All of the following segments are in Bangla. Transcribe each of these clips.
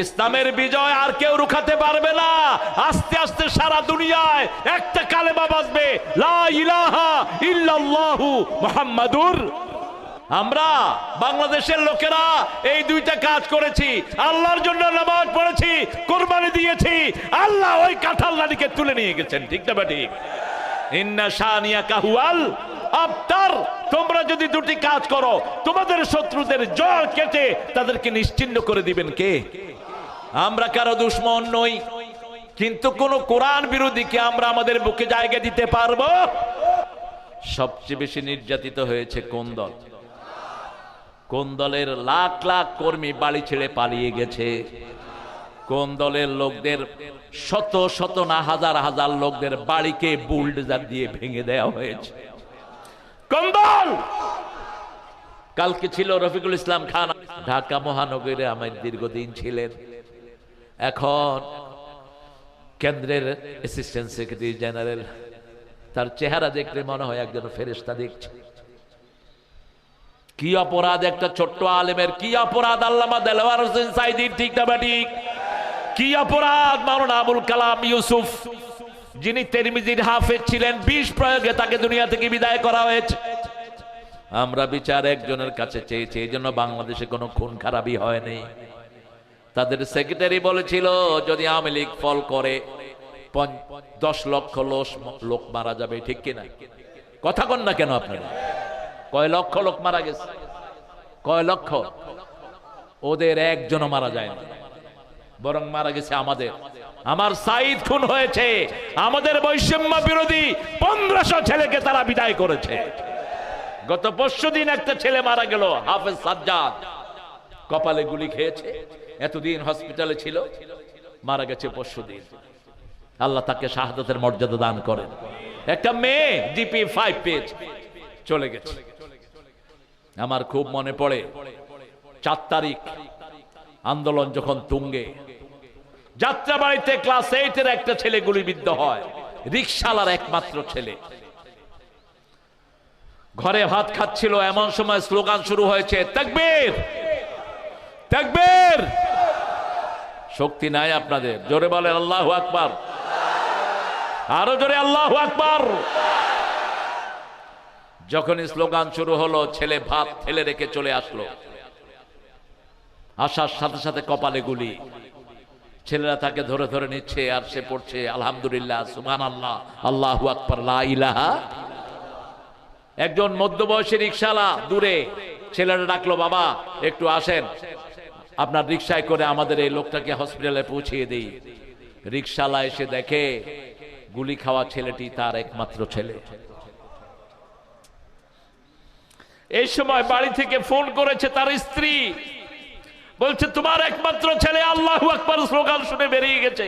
ইসলামের বিজয় আর কেউ রুখাতে পারবে না। আস্তে আস্তে সারা দুনিয়ায় একটা কালেমা বাজবে আমরা বাংলাদেশের লোকেরা এই দুইটা কাজ করেছি। আল্লাহর জন্য নামাজ পড়েছি, কোরবানি দিয়েছি। আল্লাহ ওই কাঁঠাল নারীকে তুলে নিয়ে গেছেন, ঠিক না বা ঠিক? ইন্না শানিয়া কাহুয়াল আফতার তোমরা যদি দুটি কাজ করো, তোমাদের শত্রুদের জল কেটে তাদেরকে নিশ্চিন্ন করে দিবেন কে? আমরা কারও দুশ্মন নই। কিন্তু কোন কোরআন বিরোধীকে আমরা আমাদের বুকে জায়গা দিতে পারব? সবচেয়ে বেশি নির্যাতিত হয়েছে কোন দল? কোন দলের লাখ লাখ কর্মী বাড়ি ছেড়ে পালিয়ে গেছে? কোন দলের লোকদের শত শত না হাজার হাজার লোকদের বাড়িকে বুলডোজার দিয়ে ভেঙে দেওয়া হয়েছে? কোন দল? কালকে ছিল রফিকুল ইসলাম খান, ঢাকা মহানগরে আমার দীর্ঘদিন ছিলেন। এখন কেন্দ্রের অ্যাসিস্ট্যান্ট সেক্রেটারি জেনারেল তার চেহারা দেখলে মনে হয় একজন ফেরেস্তা দেখছে। কি অপরাধ একটা ছোট্ট আলেমের, কি অপরাধ আল্লামা দেলোয়ার হোসেন সাইদির, ঠিক না কি অপরাধ মাওলানা আবুল কালাম ইউসুফ, যিনি তেরমিজির হাফেজ ছিলেন বিষ প্রয়োগে তাকে দুনিয়া থেকে বিদায় করা হয়েছে। আমরা বিচার একজনের কাছে চেয়েছি, এই জন্য বাংলাদেশে কোনো খুন খারাপই হয়নি। তাদের সেক্রেটারি বলেছিল, যদি আওয়ামী লীগ ফল করে দশ লক্ষ লোক মারা যাবে, ঠিক কিনা? কথা কন না কেন আপনারা? কয় লক্ষ লোক মারা গেছে? কয় লক্ষ? ওদের একজনও মারা যায় না। বরং মারা গেছে আমাদের। আমার সাইদ খুন হয়েছে। আমাদের বৈষম্য বিরোধী পনেরোশো ছেলেকে তারা বিদায় করেছে। গত পরশু দিন একটা ছেলে মারা গেল, হাফেজ সাজ্জাদ। কপালে গুলি খেয়েছে। এতদিন হসপিটালে ছিল, মারা গেছে পরশু দিন। আল্লাহ তাকে শাহাদতের মর্যাদা দান করেন। একটা মেয়ে জিপি ফাইভ পেজ চলে গেছে। আমার খুব মনে পড়ে, চার তারিখ আন্দোলন যখন তুঙ্গে, যাত্রাবাড়িতে ক্লাস এইটের একটা ছেলে গুলিবিদ্ধ হয় রিক্সালার একমাত্র ছেলে। ঘরে ভাত খাচ্ছিল, এমন সময় স্লোগান শুরু হয়েছে, তাকবীর! তাকবীর। শক্তি নাই আপনাদের। জোরে বলেন, আল্লাহু আকবার। আরও জোরে, আল্লাহু আকবার। যখন স্লোগান শুরু হলো, ছেলে ভাত ফেলে রেখে চলে আসলো। আসার সাথে সাথে কপালে গুলি। ছেলেরা তাকে ধরে ধরে নিচ্ছে, আর সে পড়ছে, আলহামদুলিল্লাহ সুবহান আল্লাহ আল্লাহু আকবার ইলাহা। একজন মধ্যবয়সী রিক্সালা দূরে, ছেলেরা ডাকলো, বাবা, একটু আসেন। আপনার রিক্সায় করে আমাদের এই লোকটাকে হসপিটালে পৌঁছিয়ে দিই। রিক্সালা এসে দেখে, গুলি খাওয়া ছেলেটি তার একমাত্র ছেলে। এই সময় বাড়ি থেকে ফোন করেছে তার স্ত্রী। বলছে, তোমার একমাত্র ছেলে আল্লাহ আকবার স্লোগান শুনে বেরিয়ে গেছে।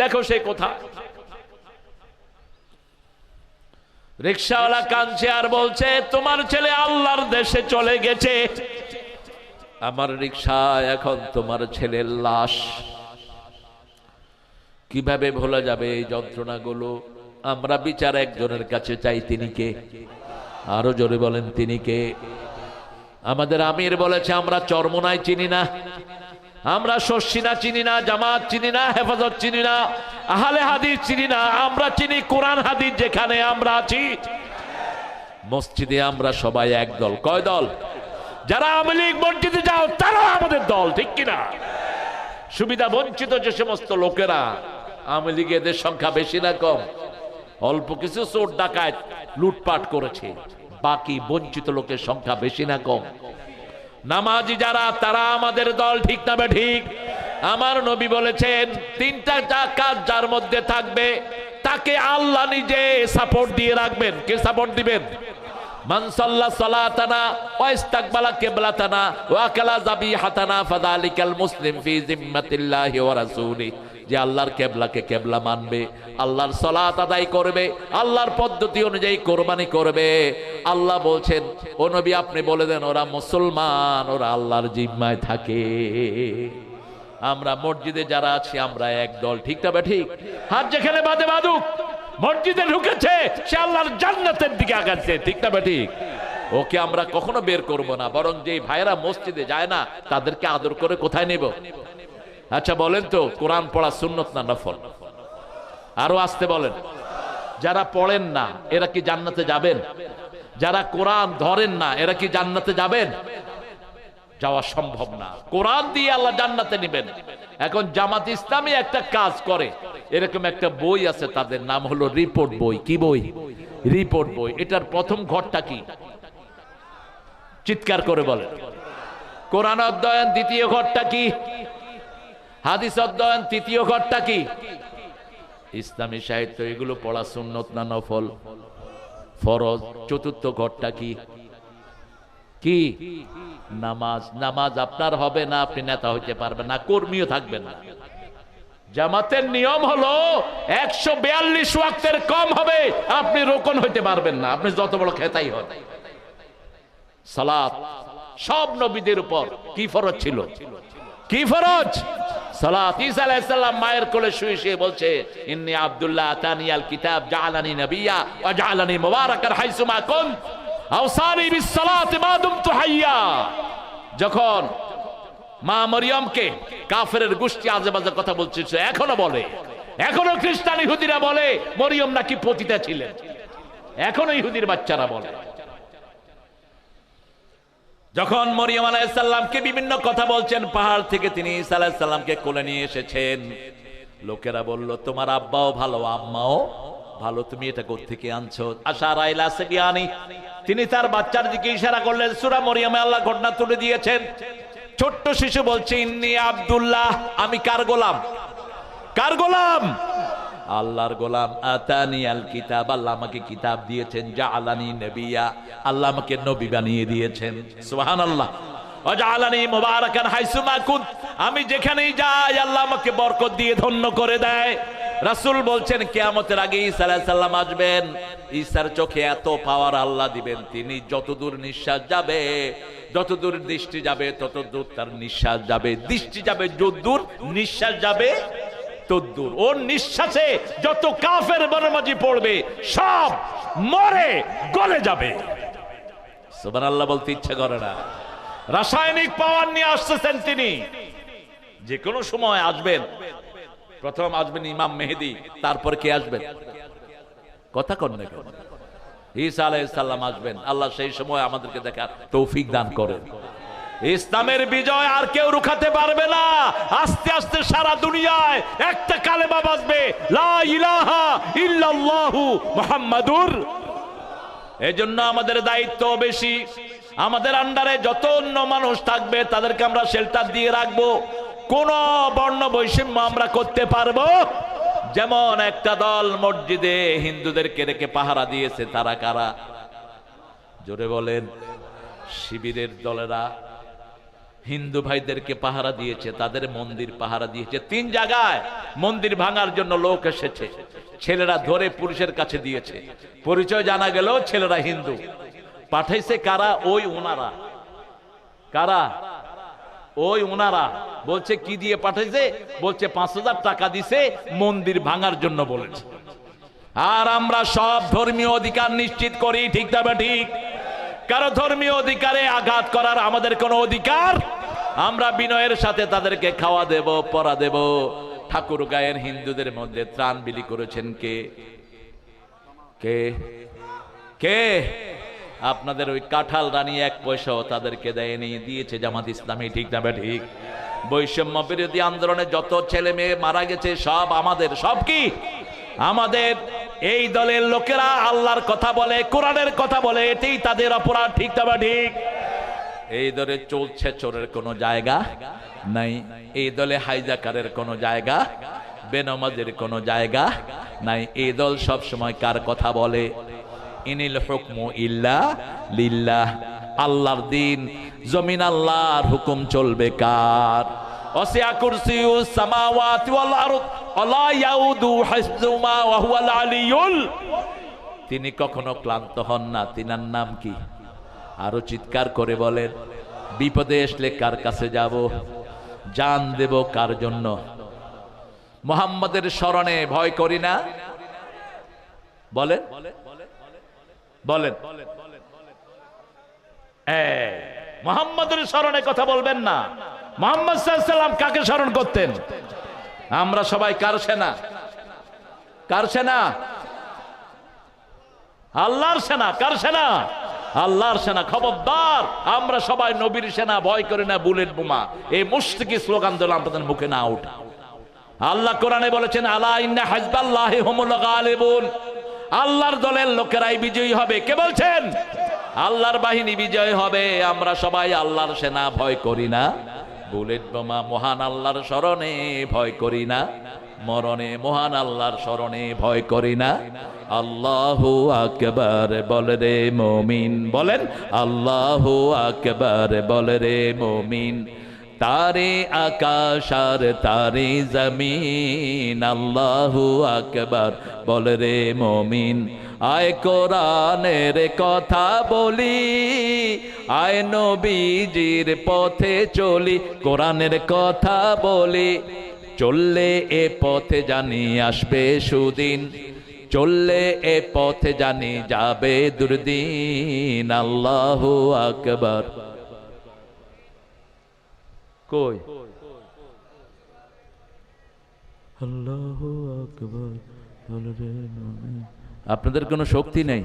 দেখো সে কোথায়। রিক্সাওয়ালা কাঁদছে আর বলছে, তোমার ছেলে আল্লাহর দেশে চলে গেছে। আমার রিক্সা এখন তোমার ছেলের লাশ। কীভাবে ভোলা যাবে এই যন্ত্রণাগুলো? আমরা বিচার একজনের কাছে চাই তিনি কে? আরও জোরে বলেন, তিনি কে? আমাদের আমির বলেছে, আমরা চরমনাই চিনি না। আমরা শস্যিনা চিনি না, জামাত চিনি না, হেফাজত চিনি না, আহলে হাদিস চিনি না, আমরা চিনি কোরআন হাদিস যেখানে আমরা আছি। মসজিদে আমরা সবাই এক দল। কয় দল? যারা আওয়ামী লীগ মসজিদে যাও তারা আমাদের দল, ঠিক কিনা? সুবিধা বঞ্চিত যে সমস্ত লোকেরা, আওয়ামী লীগে এদের সংখ্যা বেশি না কম। অল্প কিছু চোর ডাকায় লুটপাট করেছে, বাকি বঞ্চিত লোকের সংখ্যা বেশি না কম। নামাজি যারা, তারা আমাদের দল ঠিক না বে ঠিক। আমার নবী বলেছেন, তিনটা কাজ যার মধ্যে থাকবে, তাকে আল্লাহ নিজে সাপোর্ট দিয়ে রাখবেন। কে সাপোর্ট দিবেন? আল্লাহর পদ্ধতি অনুযায়ী কোরবানি করবে। আল্লাহ বলছেন, ও নবী, আপনি বলে দেন, ওরা মুসলমান, ওরা আল্লাহর জিম্মায় থাকে। আমরা মসজিদে যারা আছি, আমরা এক দল, ঠিক তবে ঠিক? হাত যেখানে বাদে বাদুক মসজিদে ঢুকেছে, সে আল্লাহর জান্নাতের দিকে আগাচ্ছে। ঠিক না ঠিক ওকে আমরা কখনো বের করব না, বরং যে ভাইরা মসজিদে যায় না, তাদেরকে আদর করে কোথায় নেব? আচ্ছা বলেন তো, কোরআন পড়া সুন্নত না নফল? আরও আসতে বলেন। যারা পড়েন না, এরা কি জান্নাতে যাবেন? যারা কোরআন ধরেন না, এরা কি জান্নাতে যাবেন? যাওয়া সম্ভব না। কোরআন দিয়ে আল্লাহ জান্নাতে নেবেন। এখন জামাত ইসলামী একটা কাজ করে। এরকম একটা বই আছে, তাদের নাম হলো রিপোর্ট বই। কি বই? রিপোর্ট বই। এটার প্রথম ঘরটা কি? চিৎকার করে বলে। কোরআন অধ্যয়ন দ্বিতীয় ঘরটা কি? হাদিস অধ্যয়ন তৃতীয় ঘরটা কি? ইসলামী সাহিত্য, এগুলো পড়া সুন্নত না নফল? ফরজ। চতুর্থ ঘরটা কি? কি? নামাজ। নামাজ আপনার হবে না, আপনি নেতা হইতে পারবেন না, কর্মীও থাকবেন না। জামাতের নিয়ম হলো একশো বিয়াল্লিশ ওয়াক্তের কম হবে, আপনি রোকন হইতে পারবেন না, আপনি যত বড় খেতাই হন। সালাত সব নবীদের উপর কি ফরজ ছিল? কি ফরজ? সালাত ঈসা আলাইহিস সালাম মায়ের কোলে শুয়ে শুয়ে বলছে আব্দুল্লাহ কিতাব, জাআলানি নবিয়্যা ওয়া জাআলানি মুবারাকান হাইসুমা কুনত, আওসানি বিস মা দুমতু হাইয়া। যখন মা মরিয়মকে কাফের গোষ্ঠী আজে বাজে কথা বলছে এখনও বলে। এখনও খ্রিস্টান ইহুদিরা বলে, মরিয়ম নাকি পতিতা ছিলেন। এখনও ইহুদির বাচ্চারা বলে। যখন মরিয়ম আলাইসাল্লামকে বিভিন্ন কথা বলছেন, পাহাড় থেকে তিনি আলাইসাল্লামকে কোলে নিয়ে এসেছেন। লোকেরা বলল, তোমার আব্বাও ভালো, আম্মাও ভালো, তুমি এটা থেকে আনছো? আশা রাইলা সেবিয়ানি তিনি তার বাচ্চার দিকে ইশারা করলেন, সুরা মরিয়মে আল্লাহ ঘটনা তুলে দিয়েছেন। ছোট্ট শিশু বলছে, ইন্নি আব্দুল্লাহ, আমি কার গোলাম? কার গোলাম? আল্লাহর গোলাম। আতানি আল কিতাব আল্লাহ আমাকে কিতাব দিয়েছেন। যা আলানি নবিয়া, আল্লাহ আমাকে নবী বানিয়ে দিয়েছেন। হাইসুমা কুত আমি যেখানেই যাই, আল্লাহ আমাকে বরকত দিয়ে ধন্য করে দেয়। রাসূল বলছেন, কেয়ামতের আগে সালাম আসবেন। ঈসার চোখে এত পাওয়ার আল্লাহ দিবেন, তিনি যতদূর নিঃশ্বাস যাবে, যতদূর দৃষ্টি যাবে, ততদূর তার নিঃশ্বাস যাবে। দৃষ্টি যাবে যতদূর, নিঃশ্বাস যাবে তদ্দুর ওর নিঃশ্বাসে যত কাফের বনমাজি পড়বে, সব মরে, গলে যাবে। সুবান আল্লাহ বলতে ইচ্ছে করে না। রাসায়নিক পাওয়ার নিয়ে আসতেছেন তিনি। যে কোনো সময় আসবেন। প্রথম আসবেন ইমাম মেহেদি, তারপর কে আসবেন? কথা কন না কেন? ঈসা আলাইসাল্লাম আসবেন, আল্লাহ সেই সময় আমাদেরকে দেখার তৌফিক দান করেন। ইসলামের বিজয় আর কেউ রুখাতে পারবে না। আস্তে আস্তে সারা দুনিয়ায় একটা কালেমা বাজবে, লা ইলাহা ইল্লাল্লাহু মুহাম্মাদুর। এজন্য আমাদের দায়িত্ব বেশি। আমাদের আন্ডারে যত অন্য মানুষ থাকবে, তাদেরকে আমরা শেল্টার দিয়ে রাখব। কোন বর্ণ বৈষম্য আমরা করতে পারব? যেমন একটা দল মসজিদে হিন্দুদেরকে রেখে পাহারা দিয়েছে, তারা কারা? জোরে বলেন, শিবিরের দলেরা হিন্দু ভাইদেরকে পাহারা দিয়েছে, তাদের মন্দির পাহারা দিয়েছে। তিন জায়গায় মন্দির ভাঙার জন্য লোক এসেছে, ছেলেরা ধরে পুরুষের কাছে দিয়েছে। পরিচয় জানা গেল ছেলেরা হিন্দু। পাঠাইছে কারা? ওই ওনারা। কারা? ওই ওনারা বলছে, কি দিয়ে পাঠাইছে? বলছে, পাঁচ হাজার টাকা দিছে, মন্দির ভাঙার জন্য বলেছে। আর আমরা সব ধর্মীয় অধিকার নিশ্চিত করি, ঠিক তবে ঠিক? কারও ধর্মীয় অধিকারে আঘাত করার আমাদের কোনো অধিকার? আমরা বিনয়ের সাথে তাদেরকে খাওয়া দেব, পরা দেব। ঠাকুর গায়ের হিন্দুদের মধ্যে ত্রাণ বিলি করেছেন কে? কে? কে? আপনাদের ওই কাঁঠাল রানী এক পয়সাও তাদেরকে দেয়নি, দিয়েছে জামাত ইসলামী, ঠিক না ঠিক। বৈষম্য বিরোধী আন্দোলনে যত ছেলে মেয়ে মারা গেছে, সব আমাদের, সব কি? আমাদের। এই দলের লোকেরা আল্লাহর কথা বলে, কোরআনের কথা বলে এটাই তাদের অপরাধ, ঠিক তবে ঠিক। এই দলে চলছে চোরের কোনো জায়গা নাই, এই দলে হাইজাকারের কোনো জায়গা, বেনমাজের কোনো জায়গা নাই, এই দল সব সময় কার কথা বলে? ইনিল ইল্লা লিল্লাহ। আল্লাহর দিন, জমিন আল্লাহর হুকুম চলবে কার? ওয়াল আরদ ইয়াউদু ওয়া হুয়াল আলিয়ুল। তিনি কখনো ক্লান্ত হন না, তিনার নাম কি? আরও চিৎকার করে বলেন, বিপদে আসলে কার কাছে যাব? জান দেব কার জন্য? মোহাম্মদের স্মরণে ভয় করি না? বলেন। বলেন। মোহাম্মদের স্মরণে কথা বলবেন না। মোহাম্মদ সাল্লাম কাকে স্মরণ করতেন? আমরা সবাই কার সেনা? কার সেনা? আল্লাহর সেনা, কার সেনা? আল্লাহর সেনা, খবরদার। আমরা সবাই নবীর সেনা, ভয় করি না, বুলেট বোমা। এই মুস্তিকি স্লোগান দিলাম আপনাদের মুখে না উঠা। আল্লাহ কোরআনে বলেছেন, আলা ইন্না আল্লাহর দলের লোকেরাই বিজয়ী হবে। কে বলছেন? আল্লাহর বাহিনী বিজয় হবে। আমরা সবাই আল্লাহর সেনা ভয় করি না। বুলেট বোমা মহান আল্লাহর স্মরণে ভয় করি না। মরণে মহান আল্লাহর স্মরণে ভয় করি না। আল্লাহু আকবার বলে রে মমিন। বলেন, আল্লাহু আকবার বলে রে মমিন। তারে আকাশ আর তারে জমিন, আল্লাহু আকবার। বল রে মমিন, আয় কোরআনের কথা বলি, আয় নবীজির পথে চলি, কোরআনের কথা বলি। চললে এ পথে জানি আসবে সুদিন, চললে এ পথে জানি যাবে দুর্দিন, আল্লাহু আকবার। কই? আল্লাহু আকবার। আপনাদের কোনো শক্তি নেই।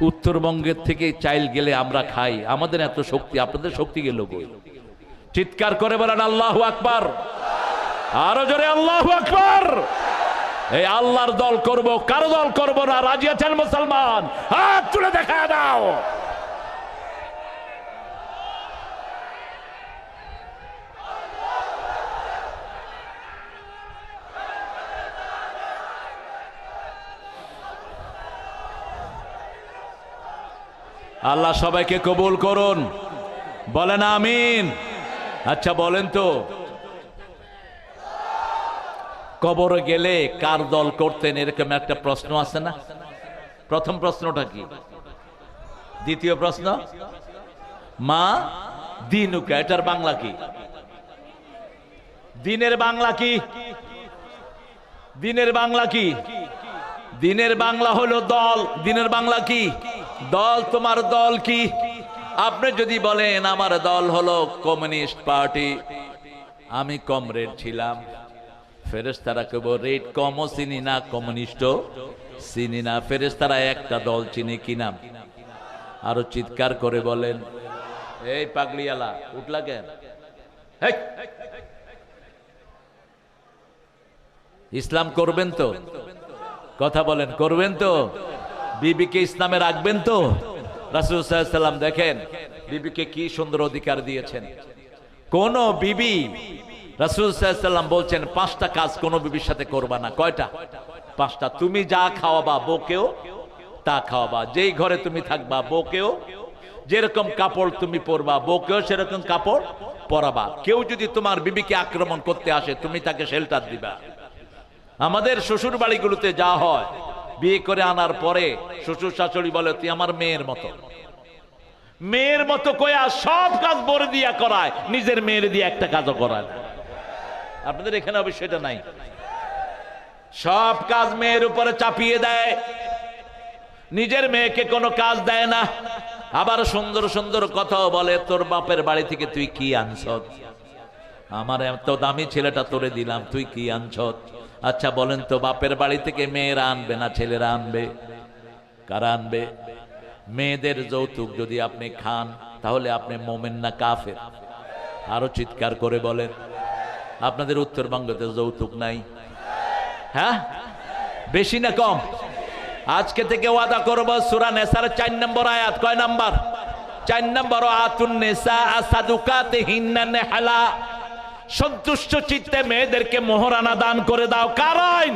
উত্তরবঙ্গের থেকে চাইল গেলে আমরা খাই। আমাদের এত শক্তি আপনাদের শক্তি গেল কই? চিৎকার করে বলেন আল্লাহ আকবার। আরও জোরে আল্লাহ আকবার। এই আল্লাহর দল করব কারও দল করব না? রাজি আছেন মুসলমান? হাত তুলে দেখা দাও। আল্লাহ সবাইকে কবুল করুন। বলেন আমিন। আচ্ছা বলেন তো, কবরে গেলে কার দল করতেন? এরকম একটা প্রশ্ন আছে না? প্রথম প্রশ্নটা কি? দ্বিতীয় প্রশ্ন, মা দিনুকা, এটার বাংলা কি? দিনের বাংলা কি? দিনের বাংলা কি? দিনের বাংলা হলো দল, দিনের বাংলা কি? দল, তোমার দল কি? আপনি যদি বলেন, আমার দল হলো কমিউনিস্ট পার্টি। আমি কমরেড ছিলাম। ফেরেস্তারা কেব রেড কমও চিনি না কমিউনিস্টও চিনি না। ফেরেস্তারা একটা দল চিনি কি নাম? আরও চিৎকার করে বলেন, এই পাগলিয়ালা, উঠলা কেন! ইসলাম করবেন তো? কথা বলেন, করবেন তো? বিবিকে ইসলামে রাখবেন তো? রাসুল সাল্লাম দেখেন, বিবিকে কি সুন্দর অধিকার দিয়েছেন। কোন বিবি, রাসুল সাল্লাম বলছেন, পাঁচটা কাজ কোন বিবির সাথে করবা না। কয়টা? পাঁচটা। তুমি যা খাওয়াবা, বউকেও তা খাওয়াবা। যেই ঘরে তুমি থাকবা, বউকেও। যেরকম কাপড় তুমি পরবা, বউকেও সেরকম কাপড় পরাবা। কেউ যদি তোমার বিবিকে আক্রমণ করতে আসে, তুমি তাকে শেল্টার দিবা। আমাদের শ্বশুর বাড়িগুলোতে যা হয় বিয়ে করে আনার পরে শ্বশুর শাশুড়ি বলে, তুই আমার মেয়ের মতো। মেয়ের মতো কয়া সব কাজ বরে দিয়া করায়, নিজের মেয়ের দিয়ে একটা কাজও করায় আপনাদের এখানে অবশ্যই এটা নাই। সব কাজ মেয়ের উপরে চাপিয়ে দেয়। নিজের মেয়েকে কোনো কাজ দেয় না। আবার সুন্দর সুন্দর কথাও বলে, তোর বাপের বাড়ি থেকে তুই কি আনছ আমার এত দামি ছেলেটা তোরে দিলাম, তুই কি আনছ আচ্ছা বলেন তো, বাপের বাড়ি থেকে মেয়েরা আনবে না ছেলেরা আনবে? কারা আনবে? মেয়েদের যৌতুক যদি আপনি খান, তাহলে আপনি মোমেন না কাফের। আরও চিৎকার করে বলেন, আপনাদের উত্তরবঙ্গতে যৌতুক নাই। হ্যাঁ? বেশি না কম? আজকে থেকে ওয়াদা করব, সুরা নেসার চার নম্বর আয়াত, কয় নাম্বার? চার নম্বর, আতুন নেসা আসাদুকাতে হিন্না নেহালা। সন্তুষ্ট চিত্তে মেয়েদেরকে মোহরানা দান করে দাও। কারণ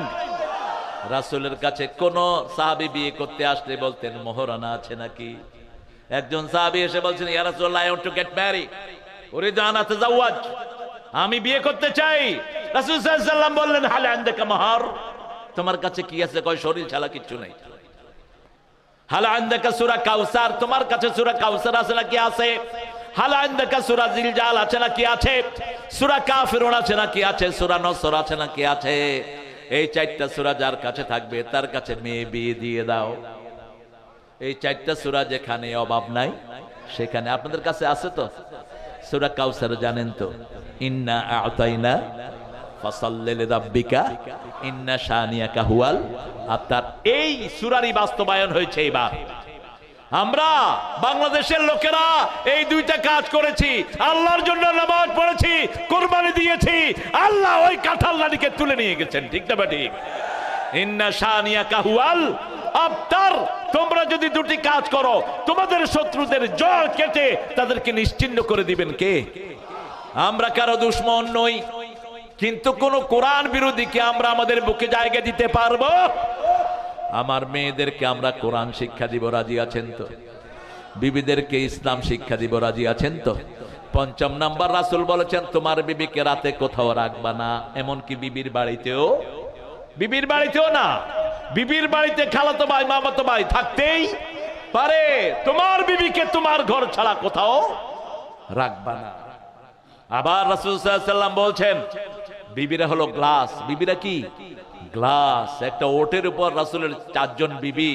রাসূলের কাছে কোন সাহাবী বিয়ে করতে আসলে বলতেন, মোহরানা আছে নাকি? একজন সাহাবী এসে বলছেন আমি বিয়ে করতে চাই। রাসূল বললেন, হাল আনদাকা মাহার? তোমার কাছে কি আছে? কয়, শরীর ছাড়া কিচ্ছু নেই। হাল আনদাকা সূরা কাউসার? তোমার কাছে সূরা কাউসার আছে নাকি? আছে। তার সেখানে আপনাদের কাছে আছে তো? সুরা কাউসার জানেন তো? ইন্না আতাইনা ইন্না শানিয়াকা হুয়াল। আপনার এই সূরারই বাস্তবায়ন হয়েছে এবার আমরা বাংলাদেশের লোকেরা এই দুইটা কাজ করেছি। আল্লাহর জন্য নামাজ পড়েছি, কোরবানি দিয়েছি। আল্লাহ ওই কাঁঠাল নারীকে তুলে নিয়ে গেছেন, ঠিক না ঠিক? তোমরা যদি দুটি কাজ করো, তোমাদের শত্রুদের জল কেটে তাদেরকে নিশ্চিন্ন করে দিবেন কে? আমরা কারও দুশ্মন নই, কিন্তু কোন কোরআন বিরোধীকে আমরা আমাদের বুকে জায়গা দিতে পারব? আমার মেয়েদেরকে আমরা কোরআন শিক্ষা দিব, রাজি আছেন তো? বিবিদেরকে ইসলাম শিক্ষা দিব, রাজি আছেন তো? পঞ্চম নাম্বার, রাসুল বলেছেন, তোমার বিবিকে রাতে কোথাও রাখবা না। এমনকি বিবির বাড়িতেও? বিবির বাড়িতেও না। বিবির বাড়িতে খালাতো ভাই, মামাতো ভাই থাকতেই পারে। তোমার বিবিকে তোমার ঘর ছাড়া কোথাও রাখবা না। আবার রাসুল সাল্লাম বলছেন, বিবিরা হলো গ্লাস। বিবিরা কি? গ্লাস, একটা ওটের উপর রাসুলের চারজন বিবি,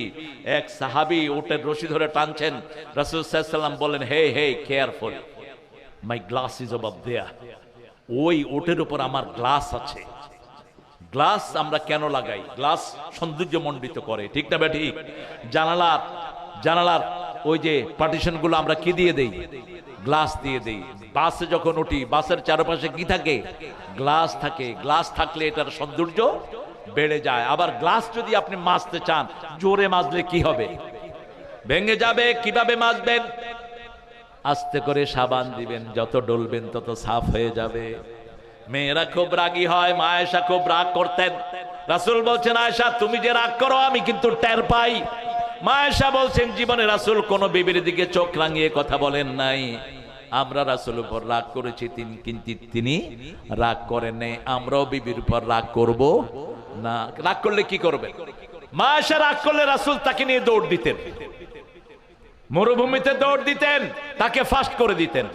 এক সাহাবি ওটের রশি ধরে টানছেন। রাসুল সাল্লাম বলেন hey hey careful my glass is of দেয়া ওই ওটের উপর আমার গ্লাস আছে। গ্লাস আমরা কেন লাগাই? গ্লাস সৌন্দর্য মণ্ডিত করে, ঠিক না ঠিক জানালার জানালার ওই যে পার্টিশনগুলো আমরা কি দিয়ে দেই? গ্লাস দিয়ে দেই। বাসে যখন উঠি, বাসের চারপাশে কি থাকে? গ্লাস থাকে। গ্লাস থাকলে এটার সৌন্দর্য বেড়ে যায়। আবার গ্লাস যদি আপনি মাজতে চান, জোরে মাজলে কি হবে? ভেঙে যাবে, কীভাবে মাজবেন? আস্তে করে সাবান দিবেন, যত ডলবেন তত সাফ হয়ে যাবে। মেয়েরা খুব রাগী হয়, মা আয়েশা খুব রাগ করতেন। রাসুল বলছেন, আয়েশা, তুমি যে রাগ করো, আমি কিন্তু টের পাই। মা আয়েশা বলছেন, জীবনে রাসুল কোন বিবির দিকে চোখ রাঙিয়ে কথা বলেন নাই। আমরা রাসুল উপর রাগ করেছি, তিনি কিন্তু তিনি রাগ করেন নাই। আমরাও বিবির উপর রাগ করব না। রাগ করলে কি করবে মা আয়েশা রাগ করলে রাসুল তাকে নিয়ে দৌড় দিতেন। মরুভূমিতে দৌড় দিতেন, তাকে ফাস্ট করে দিতেন।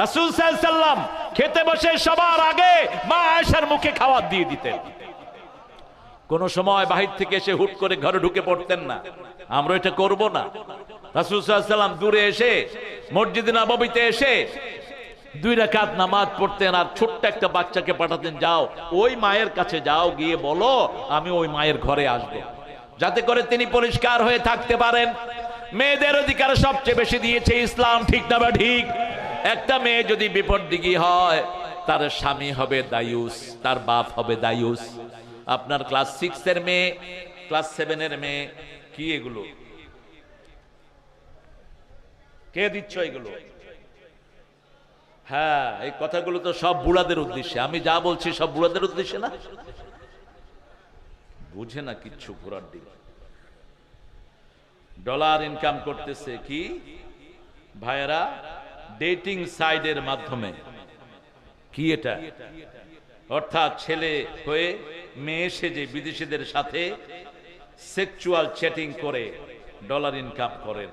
রাসুল সাল্লাম খেতে বসে সবার আগে মা আয়েশার মুখে খাবার দিয়ে দিতেন। কোন সময় বাহির থেকে এসে হুট করে ঘরে ঢুকে পড়তেন না। আমরা এটা করব না। রাসুল সাল্লাম দূরে এসে মসজিদে নববীতে এসে দুই রাকাত নামাজ পড়তেন আর ছোট্ট একটা বাচ্চাকে পাঠাতেন, যাও, ওই মায়ের কাছে যাও, গিয়ে বলো, আমি ওই মায়ের ঘরে আসব। যাতে করে তিনি পরিষ্কার হয়ে থাকতে পারেন। মেয়েদের অধিকার সবচেয়ে বেশি দিয়েছে ইসলাম, ঠিক না বা ঠিক? একটা মেয়ে যদি বিপদ দিঘি হয়, তার স্বামী হবে দায়ুস, তার বাপ হবে দায়ুস। আপনার ক্লাস সিক্স এর মেয়ে, ক্লাস সেভেনের মেয়ে, কি এগুলো? কে দিচ্ছ এগুলো? হ্যাঁ এই কথাগুলো তো সব বুড়াদের উদ্দেশ্যে। আমি যা বলছি সব বুড়াদের উদ্দেশ্যে না? বুঝে না কিচ্ছু ঘোরার দিক ডলার ইনকাম করতেছে কি? ভাইয়েরা ডেটিং সাইডের মাধ্যমে। কি এটা? অর্থাৎ ছেলে হয়ে মেয়ে সেজে বিদেশিদের সাথে সেক্সুয়াল চ্যাটিং করে ডলার ইনকাম করেন।